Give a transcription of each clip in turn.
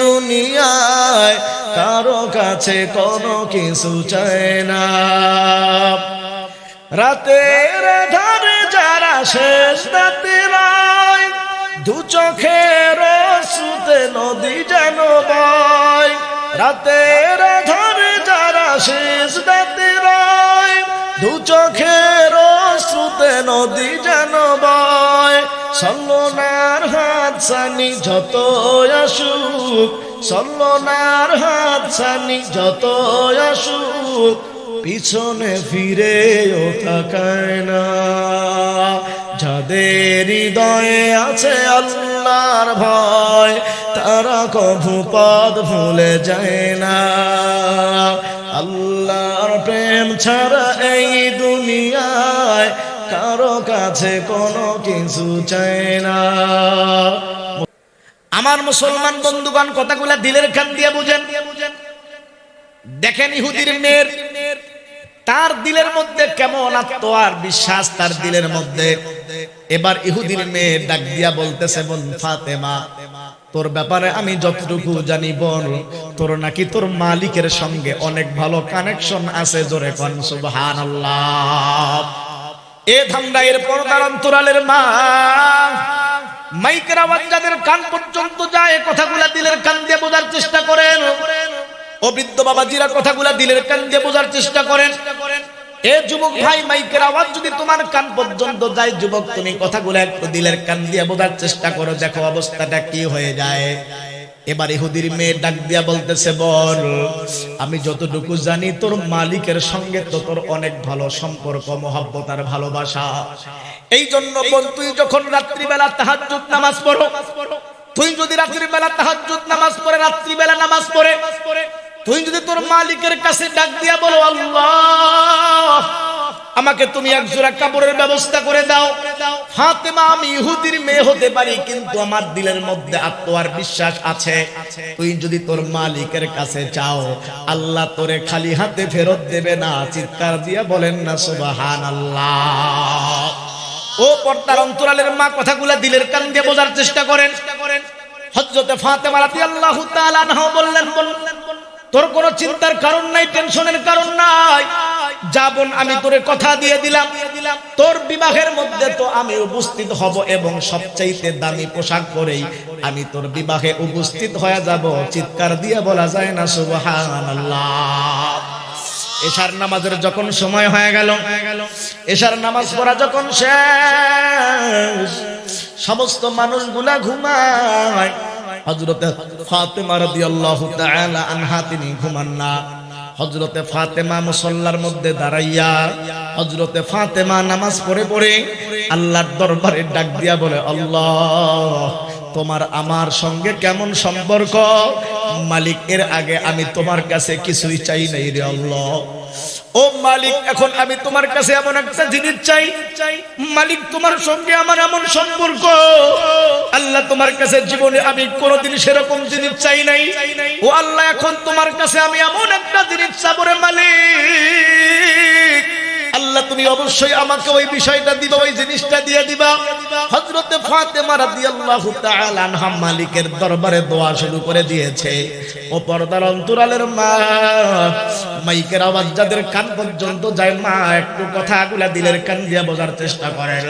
দুনিয়ায় কারও কাছে কোনো কিছু চায় না। রাতের ধারে যারা শেষ রাতে রায়, দু চোখের সুতে নদী যেন বয়। রাতের ধারে যারা শেষ রাতে রায়, দু চোখের শ্রুতে নদী যেন বয়। সল্লনার হাত সানি যত আসুক, সল্লনার হাত সানি যত আসুক, পিছনে ফিরে ও তাকায় না। যাদের হৃদয়ে আছে আল্লাহর ভয়, তারা কভু পদ ভুলে যায় না। আল্লাহর প্রেম ছাড়া এই কাছে কোনো কিছু চায় না। আমার মুসলমান বন্ধুগণ, কথাগুলা দিলের খান দিয়ে বুঝেন। দেখেন ইহুদির মেয়ের, তার দিলের মধ্যে কেমন আত্ম আর বিশ্বাস তার দিলের মধ্যে। এবার ইহুদির মেয়ে ডাক দিয়া বলতেছে, বোন ফাতেমা, তোর ব্যাপারে আমি যতটুকু জানি বল তোর নাকি তোর মালিকের সঙ্গে অনেক ভালো কানেকশন আছে জোরে কন, সুবহানাল্লাহ। এ ধামরা এর পর্দার অন্তরালের মা। মাইকের আওয়াজ যাদের কান পর্যন্ত যায়, কথাগুলা দিলের কান দিয়ে বোঝার চেষ্টা করেন। ও বৃদ্ধ বাবাজিরা কথাগুলা দিলের কান দিয়ে বোঝার চেষ্টা করেন। এ যুবক ভাই, মাইকের আওয়াজ যদি তোমার কান পর্যন্ত যায়, যুবক, তুমি কথাগুলো একটু দিলের কান দিয়ে বোঝার চেষ্টা করো, দেখো অবস্থাটা কি হয়ে যায়। এবার ইহুদির মেয়ে ডাক দিয়া বলতেছে, বল, আমি যতটুকু জানি তোর মালিকের সঙ্গে তো তোর অনেক ভালো সম্পর্ক, মহাব্বত আর ভালোবাসা। এই জন্য বল, তুই যখন রাত্রিবেলা তাহাজ্জুদ নামাজ পড়ো, তুই যদি রাত্রিবেলা তাহাজ্জুদ নামাজ পড়ে, রাত্রিবেলা নামাজ পড়ে, তুই যদি তোর মালিকের কাছে ডাক দিয়া বলো, আল্লাহ আমাকে তুমি এক জোড়া কাপড়ের ব্যবস্থা করে দাও। ফাতেমা, আমি ইহুদির মেয়ে হতে পারি, কিন্তু আমার দিলের মধ্যে আত্ম আর বিশ্বাস আছে। তুই যদি তোর মালিকের কাছে চাও, আল্লাহ তোরে খালি হাতে ফেরত দেবে না, চিৎকার দিয়া বলেন না সুবাহান আল্লাহ ও পর্দার অন্তরালের মা, কথাগুলা দিলের কান দিয়ে বোঝার চেষ্টা করেন। হজরতে ফাতেমা রাদিয়াল্লাহু তাআলা বললেন বললেন তোর কোনো চিন্তার কারণ নাই, টেনশনের কারণ নাই। যাবন আমি তোরে কথা দিয়ে দিলাম। তোর বিবাহের মধ্যে তো আমি উপস্থিত হব এবং সবচাইতে দামি পোশাক পরেই আমি তোর বিবাহে উপস্থিত হয়ে যাব। চিৎকার দিয়ে বলা যায় না, সুবহানাল্লাহ। এশার নামাজের যখন সময় হয়ে গেল, এশার নামাজ পড়া যখন শেষ, সমস্ত মানুষগুলা ঘুমায়। হজরতে ফাতেমা রাদিয়াল্লাহু তাআলা আনহা তিনি ঘুমান না। হজরতে ফাতেমা মুসল্লার মধ্যে দাঁড়াইয়া হজরতে ফাতেমা নামাজ পড়ে পড়ে আল্লাহর দরবারে ডাক দিয়া বলে, আল্লাহ, তোমার আমার সঙ্গে কেমন সম্পর্ক? মালিক, এর আগে আমি তোমার কাছে কিছুই চাই নাই রে আল্লাহ। ও মালিক, এখন আমি তোমার কাছে এমন একটা জিনিস চাই। চাই মালিক, তোমার সঙ্গে আমার এমন সম্পর্ক। আল্লাহ, তোমার কাছে জীবনে আমি কোনোদিন সেরকম জিনিস চাই নাই। ও আল্লাহ, এখন তোমার কাছে আমি এমন একটা জিনিস চাবো রে মালিক। আল্লাহ, তুমি অবশ্যই আমাকে ওই বিষয়টা দিবা, ওই জিনিসটা দিয়ে দিবা। হযরতে ফাতেমা রাদিয়াল্লাহু তাআলা আনহা মালিকের দরবারে দোয়া শুরু করে দিয়েছে। ও পর্দার অন্তরালের মা, মাইকের আওয়াজ যাদের কান পর্যন্ত যায়, মা, একটু কথাগুলা দিলের কান দিয়ে বোঝার চেষ্টা করেন।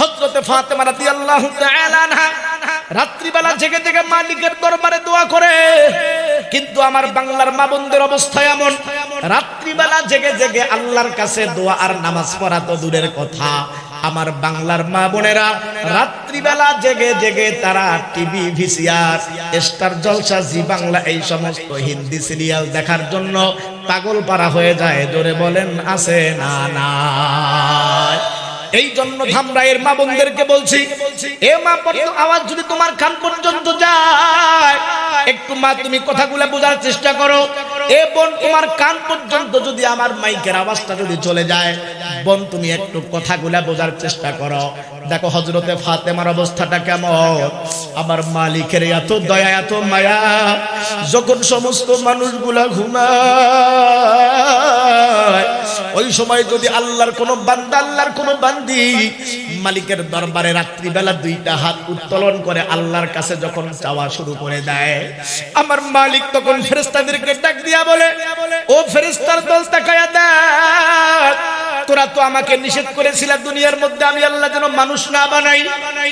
হযরতে ফাতেমা রাদিয়াল্লাহু তাআলা আনহা রাত্রিবেলা জেগে জেগে মালিকের দরবারে দোয়া করে। কিন্তু আমার বাংলার মা বোনদের অবস্থা এমন। রাত্রিবেলা জেগে জেগে আল্লাহর কাছে দোয়া আর নামাজ পড়া তো দূরের কথা। আমার বাংলার মা বোনেরা, রাত্রিবেলা জেগে জেগে তারা TV, VCR, star Jalsha Zee Bangla এই সমস্ত হিন্দি সিরিয়াল দেখার জন্য পাগল পারা হয়ে যায়। জোরে বলেন, আছে না না এই জন্য ধামরাইয়ের মা বোনদেরকে বলছি, এ মা পর্যন্ত আওয়াজ যদি তোমার কান পর্যন্ত যায়, একটু মা, তুমি কথাগুলো বোঝার চেষ্টা করো। এ বোন, তোমার কান পর্যন্ত যদি আমার মাইকের আওয়াজটা যদি চলে যায়, বোন, তুমি একটু কথাগুলা বোঝার চেষ্টা করো। দেখো হজরতে ফাতেমার অবস্থাটা কেমন? আমার মালিকের এত দয়া, এত মায়া, যখন সমস্ত মানুষগুলা ঘুমায় ওই সময় যদি আল্লাহর কোন বান্দা, আল্লাহর কোন বান্দি মালিকের দরবারে রাত্রিবেলা দুইটা হাত উত্তোলন করে আল্লাহর কাছে যখন চাওয়া শুরু করে দেয়, আমার মালিক তখন ফেরেস্তাদেরকে ডাক দিয়া বলে, ও ফেরেস্তার দল তাকায়া দেখ, তোরা তো আমাকে নিষেধ করেছিল দুনিয়ার মধ্যে, আমি আল্লাহ যেন মানুষ না বানাই।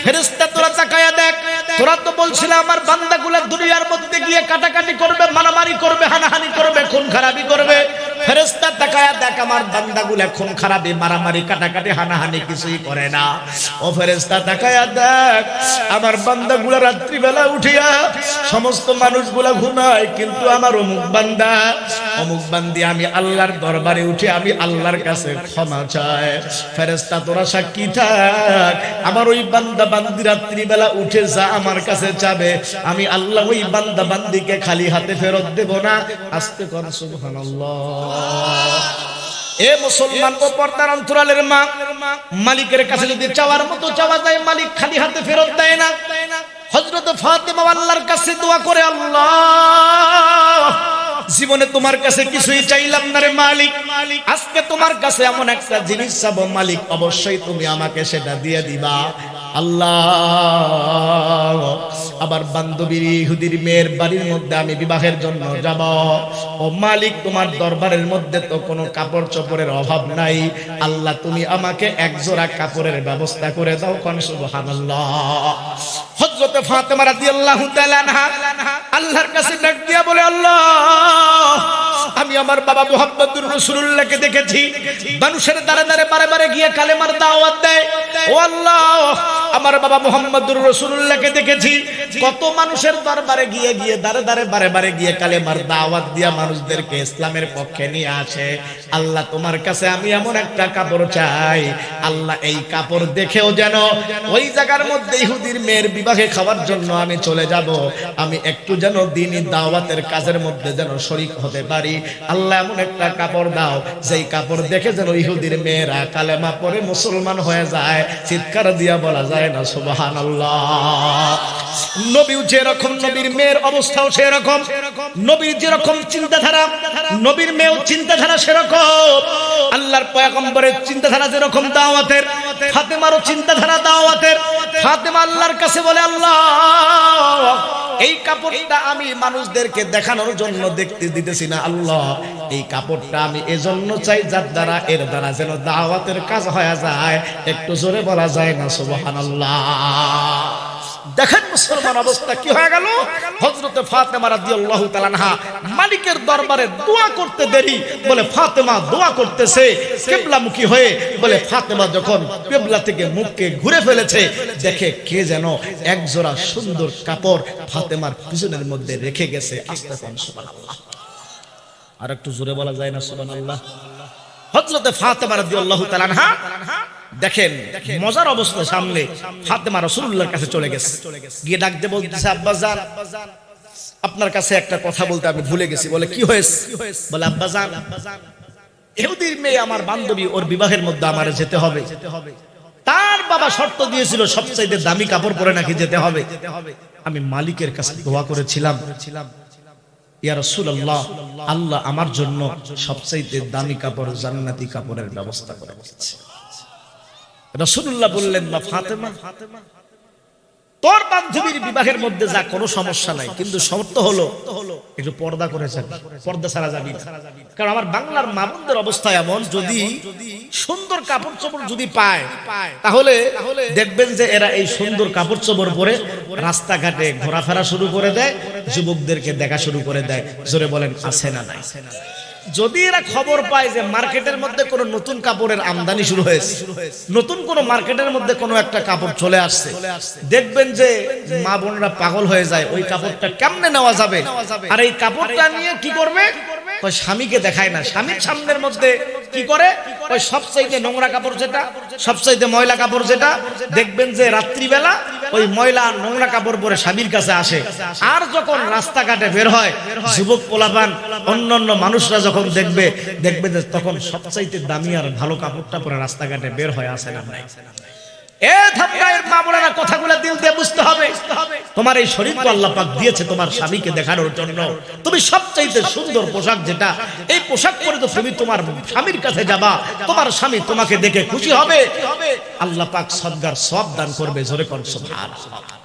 ফেরেস্তা তোরা তাকায়া দেখ, তোরা তো বলছিল আমার বান্দাগুলা দুনিয়ার মধ্যে গিয়ে কাটাকাটি করবে, মারামারি করবে, হানাহানি করবে, খুন খারাপি করবে। ফেরেস্তা তাকায়া দেখ আমার বান্দাগুলা খুন খারাপি, মারামারি, কাটাকাটি, হানাহানি কিছুই করে না। ও ফেরেস্তা তাকায়া দেখ, আমার বান্দাগুলা রাত্রিবেলা উঠিয়া সমস্ত মানুষগুলা ঘুমায়, কিন্তু আমার অমুক বান্দা, অমুক বান্দি আমি আল্লাহর দরবারে উঠে আমি আল্লাহর কাছে ক্ষমা চাই। ফেরেস্তা তোরা সাক্ষী থাক, আমার ওই বান্দা বান্দি রাত্রিবেলা উঠে যা আমার কাছে চাবে, আমি আল্লাহ ওই বান্দা বান্দিকে খালি হাতে ফেরত দেব না। আস্তে কর, সুবহানাল্লাহ। এ মুসলমান ও পর্দার অন্তরালের মা, মালিকের কাছে যদি চাওয়ার মতো চাওয়া যায়, মালিক খালি হাতে ফেরত দেয় না। হজরত ফাতেমা আল্লাহর কাছে দোয়া করে, আল্লাহ! জীবনে তোমার কাছে কিছুই চাইলাম না রে মালিক। আজকে তোমার কাছে এমন একটা জিনিস চাবো মালিক, অবশ্যই তুমি আমাকে সেটা দিয়ে দিবা। আল্লাহ আবার বান্ধবীর ইহুদির মেয়ের বাড়ির মধ্যে আমি বিবাহের জন্য যাব। ও মালিক, তোমার দরবারের মধ্যে তো কোনো কাপড় চোপড়ের অভাব নাই। আল্লাহ, তুমি আমাকে এক জোড়া কাপড়ের ব্যবস্থা করে দাও, কোন সুবহানাল্লাহ। হযরতে ফাতেমা রাদিয়াল্লাহু তাআলা আল্লাহর কাছে ডাক দিয়া বলে, আল্লাহ আমি আমার বাবা মুহাম্মদুর রাসূলুল্লাহকে দেখেছি। মানুষের দ্বারে দ্বারে বারে বারে গিয়ে কালেমার দাওয়াত দেয়। ও আল্লাহ, আমার বাবা মুহাম্মদুর রাসূলুল্লাহকে দেখেছি। কত মানুষের দরবারে গিয়ে গিয়ে, দ্বারে দ্বারে বারে বারে গিয়ে কালেমার দাওয়াত দিয়া মানুষদেরকে ইসলামের পক্ষে নিয়ে আসে। আল্লাহ তোমার কাছে আমি এমন একটা কাপড় চাই। আল্লাহ এই কাপড় দেখেও যেন ওই জায়গার মধ্যে ইহুদির মেয়ের বিবাহে খাওয়ার জন্য আমি চলে যাব। আমি একটু যেন দিনই দাওয়াতের কাজের মধ্যে যেন শরিক হতে পারি। আল্লাহ এমন একটা কাপড় দাও, যেই কাপড় দেখে যেন ইহুদির মেয়েরা কালেমা পরে মুসলমান হয়ে যায়। চিৎকার দিয়া বলা যায় না সুবাহান নবীও যেরকম নবীর মেয়ের অবস্থাও সেরকম। নবীর যেরকম চিন্তাধারা, নবীর মেয়েও চিন্তাধারা সেরকম। আল্লাহর পয়গম্বরের চিন্তাধারা যেরকম দাওয়াতের ফাতেমারও চিন্তাধারা দাওয়াতের। ফাতেমা আল্লাহর কাছে বলে, আল্লাহ, এই কাপড়টা আমি মানুষদেরকে দেখানোর জন্য দেখতে দিতেছি না, আল্লাহ। এই কাপড়টা আমি এজন্য চাই যার দ্বারা এর দ্বারা যেন দাওয়াতের কাজ হয়ে যায়। একটু জোরে বলা যায় না, সুবহানাল্লাহ। দেখেন মুসলমান অবস্থা কি হয়ে গেল? হযরতে ফাতেমা রাদিয়াল্লাহু তাআলা আনহা মালিকের দরবারে দোয়া করতে দেরি, বলে ফাতেমা দোয়া করতেছে, কিবলামুখী হয়ে বলে, ফাতেমা যখন কিবলা থেকে মুখকে ঘুরে ফেলেছে, দেখে কে যেন এক জোড়া সুন্দর কাপড় ফাতেমার পিছনের মধ্যে রেখে গেছে। আস্তে আর একটু জোরে বলা যায় না সুবান আল্লাহ হযরতে ফাতেমা রাদিয়াল্লাহু তাআলা আনহা দেখেন, মজার অবস্থা সামনে। ফাতেমা রাসূলুল্লাহর কাছে চলে গেছে। গিয়ে ডাক দিয়ে বলতেছে, আব্বা জান আপনার কাছে একটা কথা বলতে আমি ভুলে গেছি। বলে, কি হয়েছে? বলে, আব্বা জান ইহুদির মেয়ে আমার বান্ধবী, ওর বিবাহের মধ্যে আমার যেতে হবে। তার বাবা শর্ত দিয়েছিল, সবচাইতে দামি কাপড় পরে নাকি যেতে হবে। আমি মালিকের কাছে দোয়া করেছিলাম, ইয়া রাসূলুল্লাহ, আল্লাহ আমার জন্য সবচাইতে দামি কাপড় জান্নাতি কাপড়ের ব্যবস্থা করে দিয়েছে। রাসূলুল্লাহ বললেন না ফাতেমা, তোর বান্ধবীর বিবাহের মধ্যে যা কোনো সমস্যা নাই, কিন্তু শর্ত হলো একটু পর্দা করে যাবি, পর্দা ছাড়া যাবি কারণ আমার বাংলার মামুনদের অবস্থা এমন, যদি সুন্দর কাপড় চোপড় যদি পায়, তাহলে দেখবেন যে এরা এই সুন্দর কাপড় চোপড় পরে রাস্তাঘাটে ঘোরাফেরা শুরু করে দেয়, যুবকদেরকে দেখা শুরু করে দেয়। জোরে বলেন, আছে না নাই? যদি এরা খবর পায় যে মার্কেটের মধ্যে কোনো নতুন কাপড়ের আমদানি শুরু হয়েছে, নতুন কোন মার্কেটের মধ্যে কোনো একটা কাপড় চলে আসছে, দেখবেন যে মা বোনরা পাগল হয়ে যায়, ওই কাপড়টা কেমনে নেওয়া যাবে? আর এই কাপড়টা নিয়ে কি করবে? স্বামীকে দেখায় না। স্বামীর সামনের মধ্যে কি করে? ওই সবচাইতে নোংরা কাপড় যেটা, সবচাইতে ময়লা কাপড় যেটা, দেখবেন যে রাত্রিবেলা ওই ময়লা নোংরা কাপড় পরে স্বামীর কাছে আসে। আর যখন রাস্তাঘাটে বের হয়, যুবক পোলাপান অন্য মানুষরা যখন দেখবে দেখবে যে তখন সবচাইতে দামি আর ভালো কাপড়টা পরে রাস্তাঘাটে বের হয়, আসে না এ সদ্গার তোমার স্বামীকে দেখানোর জন্য। তুমি সবচাইতে সুন্দর পোশাক যেটা, এই পোশাক পরে তোমার স্বামীর কাছে যাবা। তোমার স্বামী তোমাকে দেখে খুশি হবে। সব দান করবে, জোরে কর সুবহানাল্লাহ।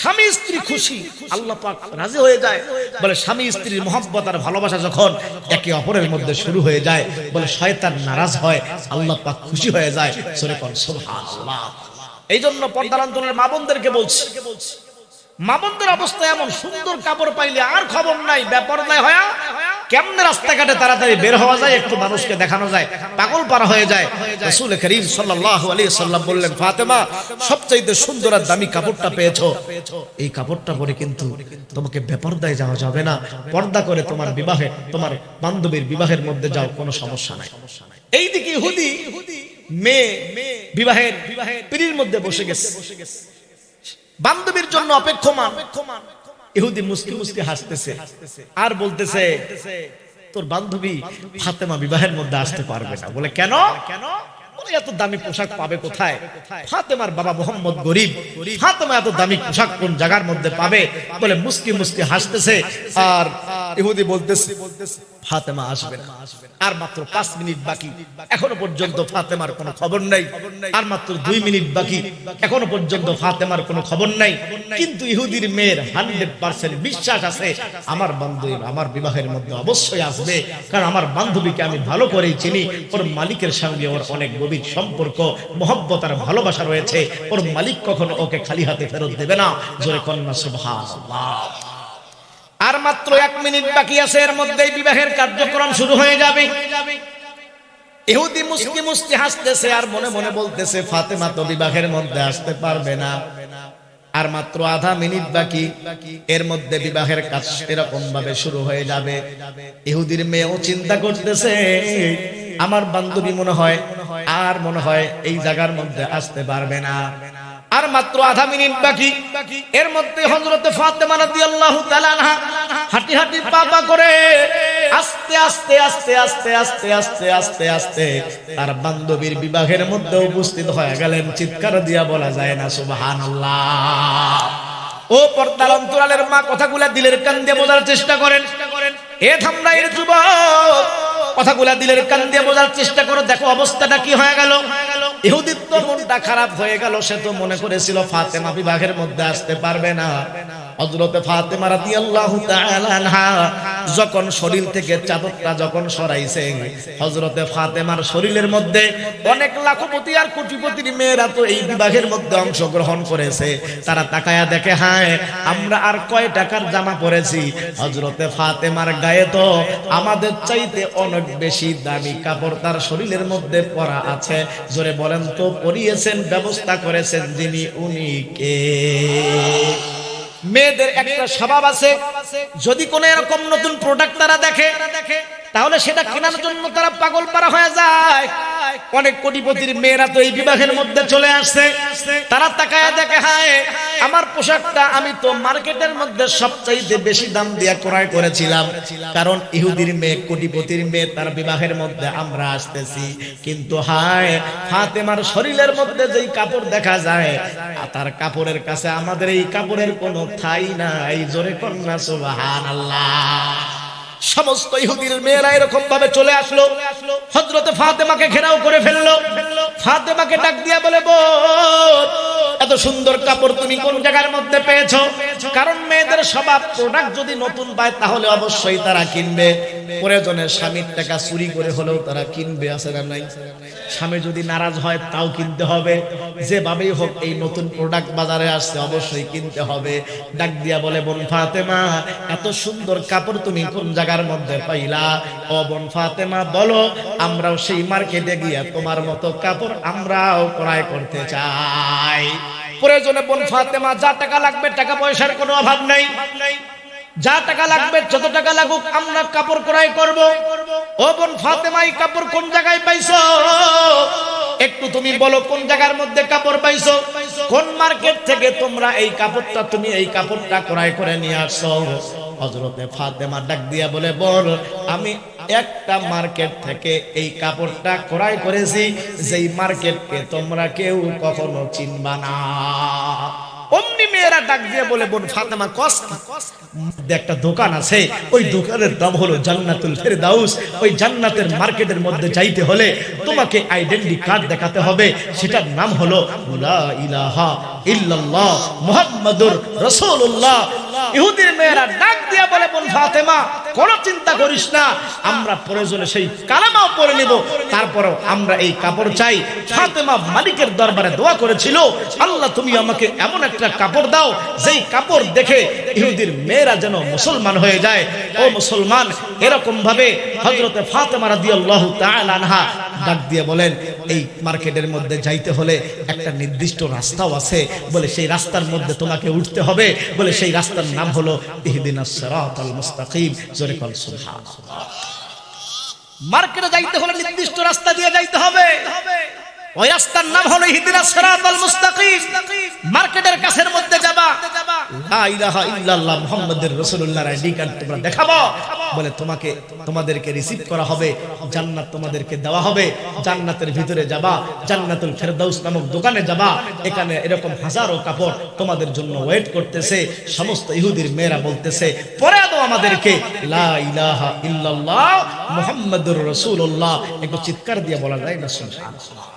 স্বামী স্ত্রী খুশি, আল্লাহ পাক রাজি হয়ে যায়। বলে স্বামী স্ত্রীর মহব্বত আর ভালোবাসা যখন একে অপরের মধ্যে শুরু হয়ে যায়, বলে শয়তান নারাজ হয়, আল্লাহ পাক খুশি হয়ে যায়। সরে কোন সুবহানাল্লাহ। এই জন্য পর্দার অঞ্চলের মা বোনদেরকে বলছি, মা বোনদের অবস্থা এমন, সুন্দর কাপড় পাইলে আর খবর নাই ব্যাপার নাই হয়া কেমনে রাস্তাঘাটে তাড়াতাড়ি বের হওয়া যায়, একটু মানুষকে দেখানো যায়, পাগল পারা হয়ে যায়। রাসূল করিম সাল্লাল্লাহু আলাইহি সাল্লাম বললেন, ফাতেমা, সবচাইতে সুন্দর আর দামি কাপড়টা পেয়েছ। এই কাপড়টা পরে কিন্তু তোমাকে বেপরদায় যাওয়া যাবে না। পর্দা করে তোমার বিবাহে, তোমার বান্ধবীর বিবাহের মধ্যে যাও, কোনো সমস্যা নাই। এইদিকে ইহুদি মেয়ে বিবাহের পিড়ির মধ্যে বসে গেছে। বান্ধবীর জন্য অপেক্ষমান। ইহুদি মুসলিম মুসলি হাসতেছে। আর বলতেছে তোর বান্ধবী ফাতেমা বিবাহের মধ্যে আসতে পারবে না। বলে কেন? কেন? এত দামি পোশাক পাবে কোথায়? ফাতেমার বাবা মোহাম্মদ গরিব। ফাতেমা এত দামি পোশাক কোন জায়গার মধ্যে পাবে? বলে মুস্কি মুস্কি হাসতেছে। আর ইহুদি বলতেছে ফাতেমা আসবে না। আর মাত্র পাঁচ মিনিট বাকি। এখনও পর্যন্ত ফাতেমার কোনো খবর নাই। আর মাত্র দুই মিনিট বাকি। এখনও পর্যন্ত ফাতেমার কোনো খবর নাই। কিন্তু ইহুদির মেয়ের হান্ড্রেড পার্সেন্ট বিশ্বাস আছে, আমার বান্ধবী আমার বিবাহের মধ্যে অবশ্যই আসবে। কারণ আমার বান্ধবীকে আমি ভালো করেই চিনি। ওর মালিকের সঙ্গে ওর অনেক গভীর সম্পর্ক, মহব্বত আর ভালোবাসা রয়েছে। ওর মালিক কখনো ওকে খালি হাতে ফেরত দেবে না। জোরে কন্যা, সুবহানাল্লাহ। আর মাত্র এক মিনিট বাকি আছে, এর মধ্যেই বিবাহের কার্যক্রম শুরু হয়ে যাবে। ইহুদি মুস্কি মুস্কি হাসতেছে আর মনে মনে বলতেছে, ফাতেমা তো বিবাহের মধ্যে আসতে পারবে না। আর মাত্র আধা মিনিট বাকি, এর মধ্যে বিবাহের কাজ এরকম ভাবে শুরু হয়ে যাবে। ইহুদির মেয়েও চিন্তা করতেছে, আমার বান্ধবী মনে হয় আর মনে হয় এই জায়গার মধ্যে আসতে পারবে না। আর মাত্র আধা মিনিট বাকি, এর মধ্যে হযরতে ফাতেমা তাআলা আনহা হাঁটি হাঁটি পা পা করে আস্তে আস্তে আস্তে আস্তে আস্তে আস্তে আস্তে আস্তে তার বান্ধবীর বিবাহের মধ্যে উপস্থিত হয়ে গেলেন। চিৎকার দিয়া বলা যায় না, সুবহানাল্লাহ। ও পর্দার অন্তরালের মা কথাগুলা দিলের কান দিয়ে বোঝার চেষ্টা করেন। এ ধামরাইয়ের যুবক, কথাগুলা দিলের কান দিয়ে বোঝার চেষ্টা করো, দেখো অবস্থাটা কি হয়ে গেল। ইহুদির তো মনটা খারাপ হয়ে গেল, সে তো মনে করেছিল ফাতেমা বিবাহের মধ্যে আসতে পারবে না। হযরতে ফাতেমা রাদিয়াল্লাহু যখন শরীর থেকে চাদরটা যখন সরাইছে, হযরতে ফাতেমার শরীরের মধ্যে অনেক লাখপতি আর কোটিপতির মেয়েরা তো এই বিবাহের মধ্যে অংশগ্রহণ করেছে। তারা তাকায়া দেখে, হায়, আমরা আর কয় টাকার জামা পরেছি। হজরতে ফাতেমার গায়ে তো আমাদের চাইতে অনেক বেশি দামি কাপড় তার শরীরের মধ্যে পরা আছে। জোরে বলেন তো, পরিয়েছেন, ব্যবস্থা করেছেন যিনি উনি কে? মেয়েদের একটা স্বভাব আছে। যদি কোনো এরকম নতুন প্রোডাক্ট তারা দেখে তাহলে সেটা কেনার জন্য তারা পাগল পারা হয়ে যায়। অনেক কোটিপতির মেয়েরা তো এই বিবাহের মধ্যে চলে আসছে। তারা তাকায় দেখে হায় আমার পোশাকটা আমি তো মার্কেটের মধ্যে সবচাইতে বেশি দাম দিয়ে ক্রয় করেছিলাম। কারণ ইহুদির মেয়ে কোটিপতির মেয়ে তার বিবাহের মধ্যে আমরা আসতেছি। কিন্তু হায় ফাতেমার শরীরের মধ্যে যেই কাপড় দেখা যায় আর তার কাপড়ের কাছে আমাদের এই কাপড়ের কোনো ঠাই নাই। জোরে কন্যা সুবহানাল্লাহ। সমস্ত ইহুদির মেয়েরা এরকম ভাবে চলে আসলো। হজরতে ফাতেমাকে ঘেরাও করে ফেলল। ফাতেমাকে ডাক দিয়া বলে, বোন এত সুন্দর কাপড় তুমি কোন জায়গার মধ্যে পেয়েছ? কারণ মেয়েদের স্বভাব প্রোডাক্ট যদি নতুন পায়, তাহলে অবশ্যই তারা কিনবে। প্রয়োজনে স্বামীর টাকা চুরি করে হলেও তারা কিনবে, আছে না নাই? স্বামী যদি নারাজ হয়, তাও কিনতে হবে। যেভাবেই হোক, এই নতুন প্রোডাক্ট বাজারে আসছে, অবশ্যই কিনতে হবে। ডাক দিয়া বলে, বোন ফাতেমা, এত সুন্দর কাপড় তুমি কোন জায়গার মধ্যে পাইলা? ও বোন ফাতেমা, বলো, আমরাও সেই মার্কেটে গিয়ে তোমার মতো কাপড় আমরাও ক্রয় করতে চাই। প্রয়োজনে বোন ফাতেমা, যা টাকা লাগবে, টাকা পয়সার কোনো অভাব নেই। যা টাকা লাগবে, যত টাকা লাগুক, আমরা কাপড় ক্রয় করব। ও বোন ফাতেমাই কাপড় কোন জায়গায় পাইছো? একটু তুমি বলো, কোন জায়গার মধ্যে কাপড় পাইছো? কোন মার্কেট থেকে তোমরা এই কাপড়টা, তুমি এই কাপড়টা ক্রয় করে নিয়ে আসছো? হজরতে ফাতেমা ডাক দিয়া বলে, বল, আমি একটা মার্কেট থেকে এই কাপড়টা ক্রয় করেছি যেই মার্কেটকে তোমরা কেউ কখনো চিনবা না। অমনি মেয়েরা ডাক দিয়ে বলে, বোন ফাতেমা কস? একটা দোকান আছে। ওই দোকানের নাম হলো জান্নাতুল ফেরদাউস। ওই জান্নাতের মার্কেটের মধ্যে যাইতে হলে তোমাকে আইডেন্টি কার্ড দেখাতে হবে। সেটার নাম হলো লা ইলাহা ইল্লাল্লাহ মুহাম্মাদুর রাসূলুল্লাহ। ইহুদির মেয়েরা ডাক দিয়া বলে, বোন ফাতেমা, কোনো চিন্তা করিস না। আমরা প্রয়োজনে সেই কালামাও পরে নেব। তারপরও আমরা এই কাপড় চাই। ফাতেমা মালিকের দরবারে দোয়া করেছিল, আল্লাহ, তুমি আমাকে এমন একটা কাপড় দাও, যেই কাপড় দেখে ইহুদির মেয়েরা যেন মুসলমান হয়ে যায়। ও মুসলমান এরকম ভাবে হজরতে ফাতেমা রাদিয়াল্লাহু তাআলা আনহা ডাক দিয়ে বলেন, এই মার্কেটের মধ্যে যাইতে হলে একটা নির্দিষ্ট রাস্তাও আছে। বলে সেই রাস্তার মধ্যে তোমাকে উঠতে হবে। বলে সেই রাস্তার নাম হলো ইহদিনাস মার্কেটে যাইতে হলে নির্দিষ্ট রাস্তা দিয়ে যাইতে হবে। ওই রাস্তার নাম হলো ইহদিনাস সিরাতাল মুস্তাকিম। মার্কেটের কাছের মধ্যে যাবা। লা ইলাহা ইল্লাল্লাহ মুহাম্মাদুর রাসূলুল্লাহর আইডি কার্ড তোমরা দেখাবো। বলে তোমাকে, তোমাদেরকে রিসিভ করা হবে, জান্নাত তোমাদেরকে দেওয়া হবে। জান্নাতের ভিতরে যাবা, জান্নাতুল ফেরদাউস নামক দোকানে যাবা। এখানে এরকম হাজারো কাপড় তোমাদের জন্য ওয়েট করতেছে, সমস্ত ইহুদির মেয়েরা বলতেছে, পরে দাও আমাদেরকে। লা ইলাহা ইল্লাল্লাহ মুহাম্মাদুর রাসূলুল্লাহ। একটু চিৎকার দিয়ে বলা যায় না, সুবহানাল্লাহ।